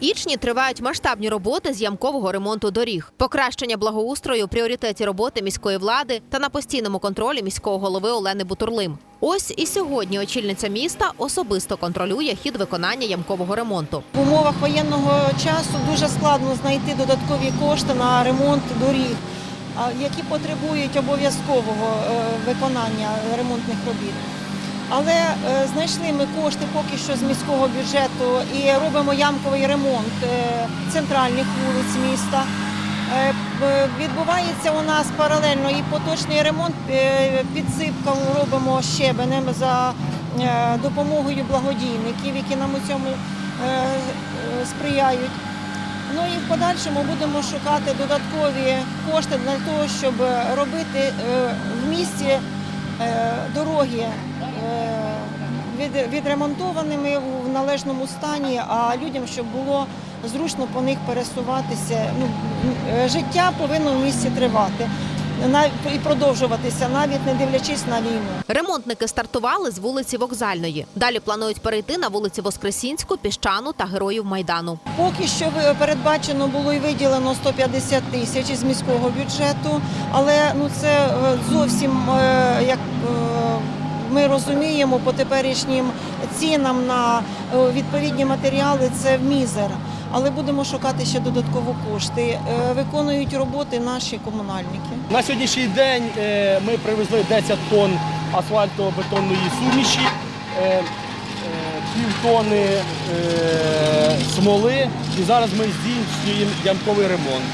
Ічні тривають масштабні роботи з ямкового ремонту доріг, покращення благоустрою пріоритеті роботи міської влади та на постійному контролі міського голови Олени Бутурлим. Ось і сьогодні очільниця міста особисто контролює хід виконання ямкового ремонту. В умовах воєнного часу дуже складно знайти додаткові кошти на ремонт доріг, які потребують обов'язкового е, виконання ремонтних робіт. Але е, знайшли ми кошти поки що з міського бюджету і робимо ямковий ремонт е, центральних вулиць міста. Е, Відбувається у нас паралельно і поточний ремонт підсипка робимо щебенем за допомогою благодійників, які нам у цьому сприяють. Ну і в подальшому будемо шукати додаткові кошти для того, щоб робити в місті дороги відремонтованими в належному стані, а людям, щоб було зручно по них пересуватися. Ну, життя повинно в місті тривати і продовжуватися, навіть не дивлячись на війну. Ремонтники стартували з вулиці Вокзальної. Далі планують перейти на вулиці Воскресінську, Піщану та Героїв Майдану. Поки що передбачено було і виділено 150 тисяч із міського бюджету, але ну це е, зовсім е, як е, ми розуміємо по теперішнім цінам на е, відповідні матеріали це мізер. Але будемо шукати ще додатково кошти. Е, Виконують роботи наші комунальники. На сьогоднішній день е, ми привезли 10 тонн асфальтобетонної суміші, півтони смоли і зараз ми здійснюємо ямковий ремонт.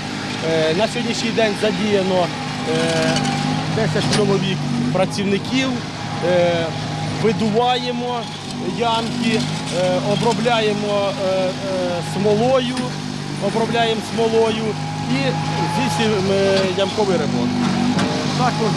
На сьогоднішній день задіяно е, 10 чоловік працівників, видуваємо ямки, е, обробляємо е, е, смолою, обробляємо смолою і здійснюємо е, ямковий ремонт. Е, Також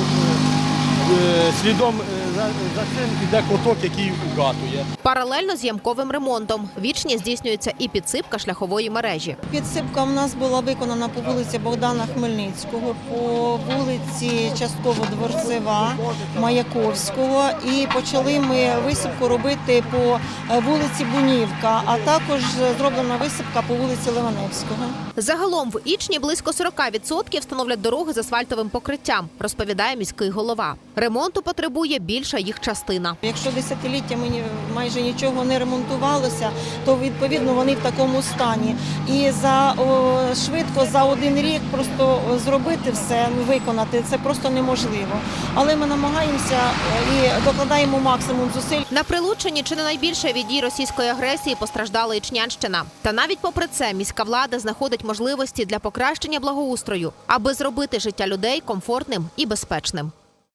е, слідом е, за, за цим іде коток, який угатує. Паралельно з ямковим ремонтом вічні здійснюється і підсипка шляхової мережі. Підсипка в нас була виконана по вулиці Богдана Хмельницького, по вулиці частково Дворцева, Маяковського. І почали ми висипку робити по е, вулиці Бунівка, а також зроблена висипка по вулиці Ливаневського. Загалом в Ічні близько 40% становлять дороги з асфальтовим покриттям, розповідає міський голова. Ремонту потребує більша їх частина. Якщо десятиліттями ні- майже нічого не ремонтувалося, то відповідно вони в такому стані. І за о, швидко за один рік просто зробити все, виконати це просто неможливо. Але ми намагаємося е, і докладаємо максимум зусиль. На прилученні чи не найбільше від дій російської агресії постраждала Ічнянщина. Та навіть попри це міська влада знаходить можливості для покращення благоустрою, аби зробити життя людей комфортним і безпечним.